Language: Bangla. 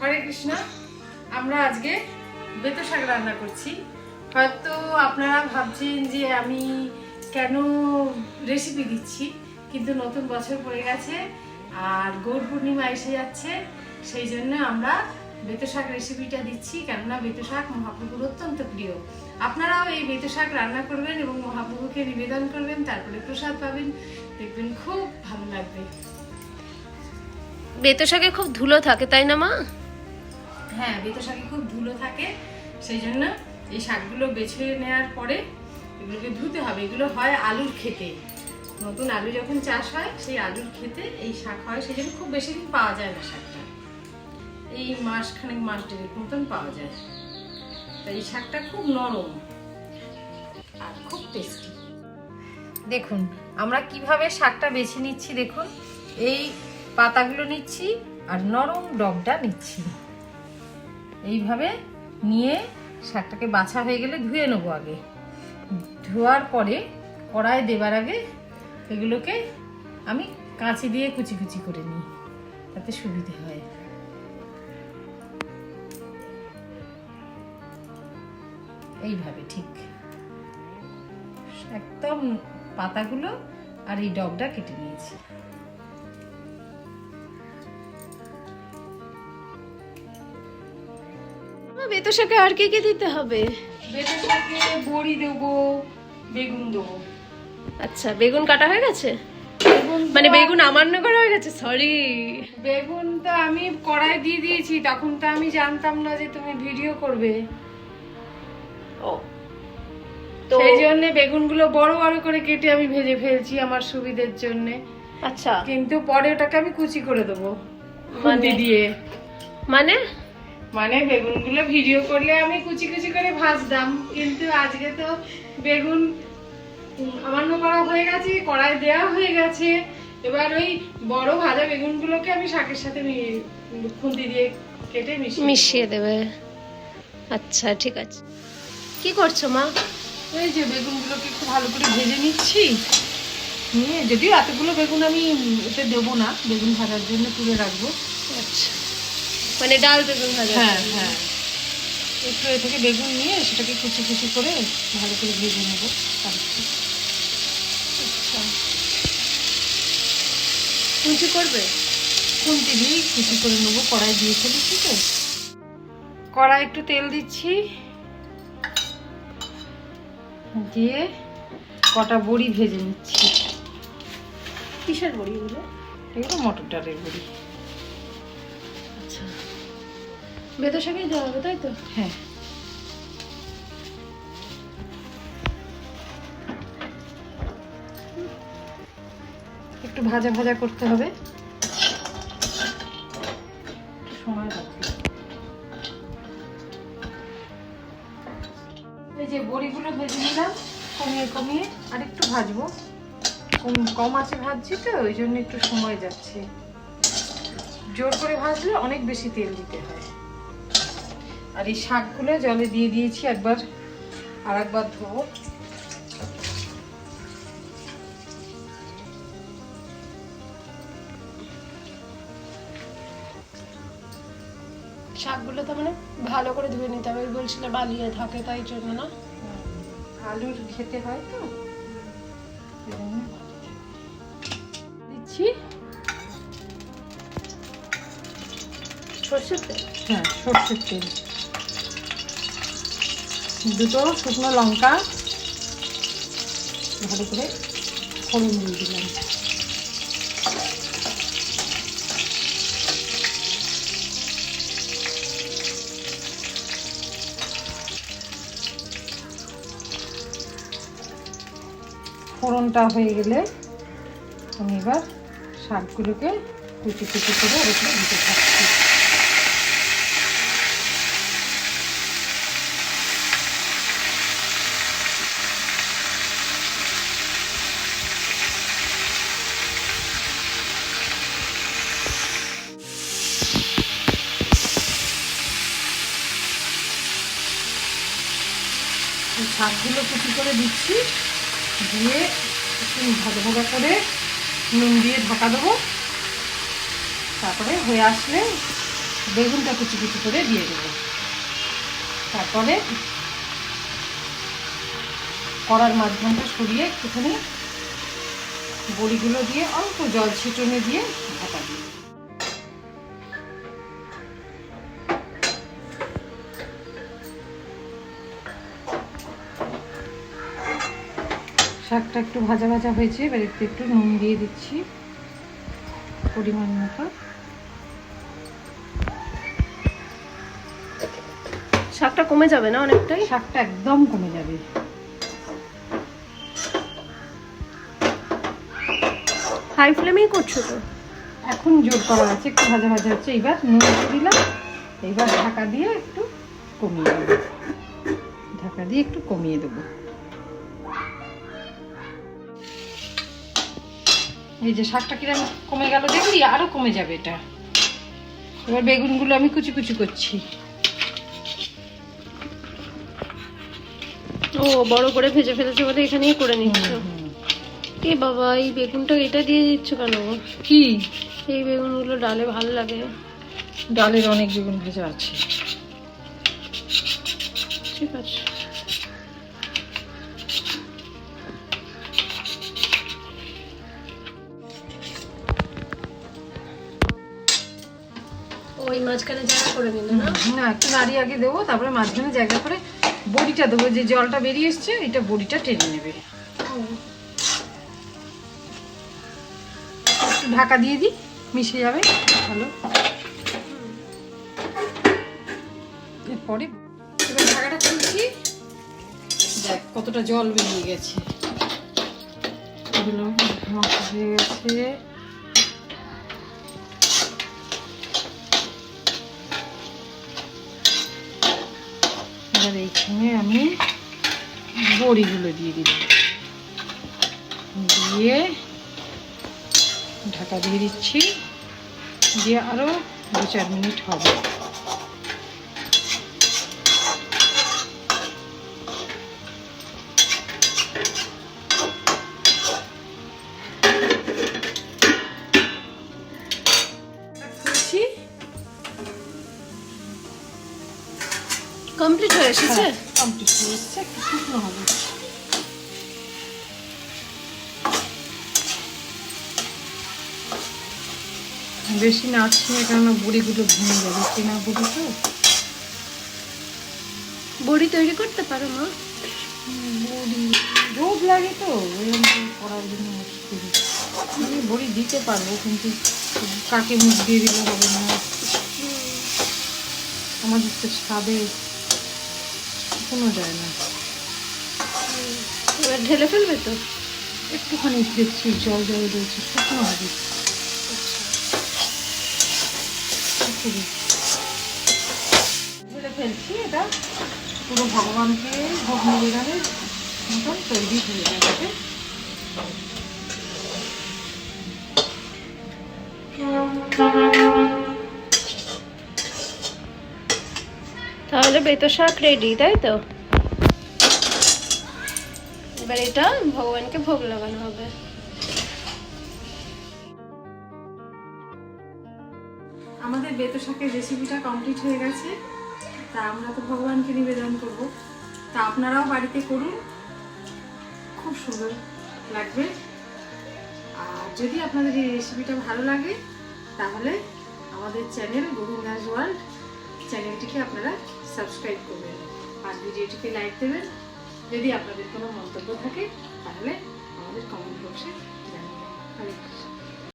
হরে কৃষ্ণ, আমরা আজকে বেতো শাক রান্না করছি। হয়তো আপনারা ভাবছেন যে আমি কেন রেসিপি দিচ্ছি, কিন্তু নতুন বছর পড়ে গেছে আর গৌর পূর্ণিমা এসে যাচ্ছে, সেই জন্য আমরা বেতো শাক রেসিপিটা দিচ্ছি, কেননা বেত শাক মহাপ্রভুর অত্যন্ত প্রিয়। আপনারাও এই বেতো শাক রান্না করবেন এবং মহাপ্রভুকে নিবেদন করবেন, তারপরে প্রসাদ পাবেন, দেখবেন খুব ভালো লাগবে। বেতো শাকে খুব ধুলো থাকে, তাই না মা? হ্যাঁ বেতো শাকে খুব ধুলো থাকে, সেই জন্য এই শাকগুলো বেছে নেওয়ার পরে এগুলোকে ধুতে হবে। এগুলো হয় আলুর খেতে নতুন আলু যখন চাষ হয়, সেই আলুর খেতে এই শাক হয়, সেই জন্য খুব বেশি দিন পাওয়া যায় না শাকটা। এই মাস খানেক মাস দেড়েক মতন পাওয়া যায়। তাই এই শাকটা খুব নরম আর খুব টেস্টি দেখুন, আমরা কীভাবে শাকটা বেছে নিচ্ছি দেখুন। এই পাতাগুলো নিচ্ছি আর নরম ডগটা নিচ্ছি। এইভাবে নিয়ে শাকটাকে বাছা হয়ে গেলে ধুয়ে নেব আগে। ধোয়ার পরে কড়াই দেবার আগে এগুলোকে আমি কাঁচি দিয়ে কুচি কুচি করে নিই, তাতে সুবিধে হয়। এইভাবে ঠিক। একদম পাতাগুলো আর এই ডগটা কেটে নিয়েছি। বেতো শাকে আর কি কি দিতে হবে? বেটে শাকে বড়ি দেবো বেগুন দেবো। আচ্ছা বেগুন কাটা হয়ে গেছে? মানে বেগুন আমান্য করা হয়ে গেছে? সরি বেগুন তো আমি কড়াই দিয়ে দিয়েছি তখন তো আমি জানতাম না যে তুমি ভিডিও করবে। ও। সেই জন্য বেগুনগুলো বড় বড় করে কেটে আমি ভেজে ফেলছি আমার সুবিধের জন্য। আচ্ছা। কিন্তু পরে ওটাকে আমি কুচি করে দেবো মানে? দিয়ে। মানে? মানে বেগুনগুলো ভিডিও করলে আমি কুচি কুচি করে ভাজতাম কিন্তু আজকে তো বেগুন আমান্য করা হয়ে গেছে কড়াই দেওয়া হয়ে গেছে। এবার ওই বড় ভাজা বেগুনগুলোকে আমি শাকের সাথে খুন্তি দিয়ে কেটে মিশিয়ে মিশিয়ে দেবে। আচ্ছা ঠিক আছে। কি করছ মা? এই যে বেগুনগুলোকে একটু ভালো করে ভেজে নিচ্ছি। নিয়ে যদিও এতগুলো বেগুন আমি এতে দেবো না বেগুন ভাজার জন্য তুলে রাখব। আচ্ছা। মানে ডাল বেগুন ভাজা। হ্যাঁ হ্যাঁ। একটু এ থেকে বেগুন নিয়ে সেটাকে কুচি কুচি করে ভালো করে ভেজে নেব। তারপরে আচ্ছা। কুচি করবে? খুন্তি দিয়েই কুচি করে নেব কড়াই দিয়ে ফেলেছি তো কড়াই একটু তেল দিচ্ছি। দিয়ে কটা বড়ি ভেজে নিচ্ছি। কিসের বড়ি এগুলো? এগুলো মটর ডালের বড়ি। বেতো শাকেই হবে, তাই তো? হ্যাঁ। একটু ভাজা ভাজা করতে হবে। এই যে বড়িগুলো ভেজে নিলাম, কমিয়ে কমিয়ে আর একটু ভাজবো কম আছে ভাজছি তো, ওই জন্য একটু সময় যাচ্ছে। জোর করে ভাজলে অনেক বেশি তেল দিতে হয়। আর এই শাকগুলো জলে দিয়ে দিয়েছি একবার আর একবার ধোবো। শাকগুলো তো মানে ভালো করে ধুয়ে নিতে হবে। বলছিল বালিয়ে থাকে তাই জন্য না? আলুর খেতে হয় তো। দিচ্ছি। সর্ষের তেল? হ্যাঁ সর্ষের তেল। দুটো শুকনো লঙ্কা, ভালো করে ফোড়ন দিয়ে দিলাম ফোড়নটা হয়ে গেলে আমি এবার শাকগুলোকে কুচি কুচি করে উপরে দিতে থাকছি। শাকগুলো কুচি করে দিচ্ছি। দিয়ে একটু ভাজা ভাজা করে নুন দিয়ে ঢাকা দেবো। তারপরে হয়ে আসলে বেগুনটা কুচি কুচি করে দিয়ে দেবো। তারপরে কড়ার মাঝখানটা সরিয়ে একটুখানি বড়িগুলো দিয়ে অল্প জল ছিটনে দিয়ে শাকটা একটু ভাজা ভাজা হয়েছে এবার একটু একটু নুন দিয়ে দিচ্ছি পরিমাণ মতো। শাকটা কমে যাবে না অনেকটাই? শাকটা একদম কমে যাবে। হাই ফ্লেমেই করছ তো? এখন জোর করা আছে একটু ভাজা ভাজা হচ্ছে। এইবার নুন দিয়ে দিলাম এইবার ঢাকা দিয়ে একটু কমিয়ে দেবো। ঢাকা দিয়ে একটু কমিয়ে দেবো। এই যে শাকটা কিরম কমে গেল দেখলি? আরও কমে যাবে এটা। এবার বেগুনগুলো আমি কুচি কুচি করছি। ও বড় করে ভেজে ফেলেছো বলে এখানেই করে নিচ্ছ। এ বাবা এই বেগুনটা এটা দিয়ে দিচ্ছ কেন? কি? এই বেগুনগুলো ডালে ভালো লাগে। ডালের অনেক বেগুন ভেজা আছে। ঠিক আছে। ওই মাঝখানে জায়গা করে নিলে না? না, একটু নাড়ি আগে দেবো, তারপরে মাঝখানে জায়গা করে বড়িটা দেবো, যে জলটা বেরিয়ে এসছে, এটা বড়িটা টেনে নেবে। একটু ঢাকা দিয়ে দিই, মিশে যাবে, ভালো। এরপরে এবার ঢাকাটা খুলছি। দেখ, কতটা জল বেরিয়ে গেছে। এগুলো হয়ে গেছে। এবার এইখানে আমি বড়িগুলো দিয়ে দিলাম। দিয়ে ঢাকা দিয়ে দিচ্ছি। দিয়ে আরও দু চার মিনিট হবে। কমপ্লিট হয়ে এসেছে? কমপ্লিট হয়ে এসছে একটু শুকনো হবে। বেশি না কেননা বড়িগুলো ভেঙে যাবে কেনা বড়ি তো। বড়ি তৈরি করতে পারো মা। বড়ি রোদ লাগে তো করে করার জন্য মুশকিল আমি বড়ি দিতে পারব কিন্তু কাকে মুখ দিয়ে দিলে হবে না? আমাদের তো স্বাদে শুকনো যায় না। এবার ঢেলে ফেলবে তো? একটুখানি দেখছি জল জল রয়েছে শুকনো হবে। ঢেলে ফেলছি এটা। পুরো ভগবানকে ভোগ নিবেদনের মতন তৈরি হয়ে যাবে তাহলে বেতো শাক রেডি তাই তো? এবার এটা ভগবানকে ভোগ লাগানো হবে। আমাদের বেতো শাকের রেসিপিটা কমপ্লিট হয়ে গেছে। তা আমরা তো ভগবানকে নিবেদন করব। তা আপনারাও বাড়িতে করুন। খুব সুন্দর লাগবে। আর যদি আপনাদের এই রেসিপিটা ভালো লাগে, তাহলে আমাদের চ্যানেল গোবিন্দাস ওয়ার্ল্ড চ্যানেলটিকে আপনারা সাবস্ক্রাইব করবেন। আর ভিডিওটিকে লাইক দেবেন। যদি আপনাদের কোনো মন্তব্য থাকে, তাহলে আমাদের কমেন্ট বক্সে জানাবেন হরে কৃষ্ণ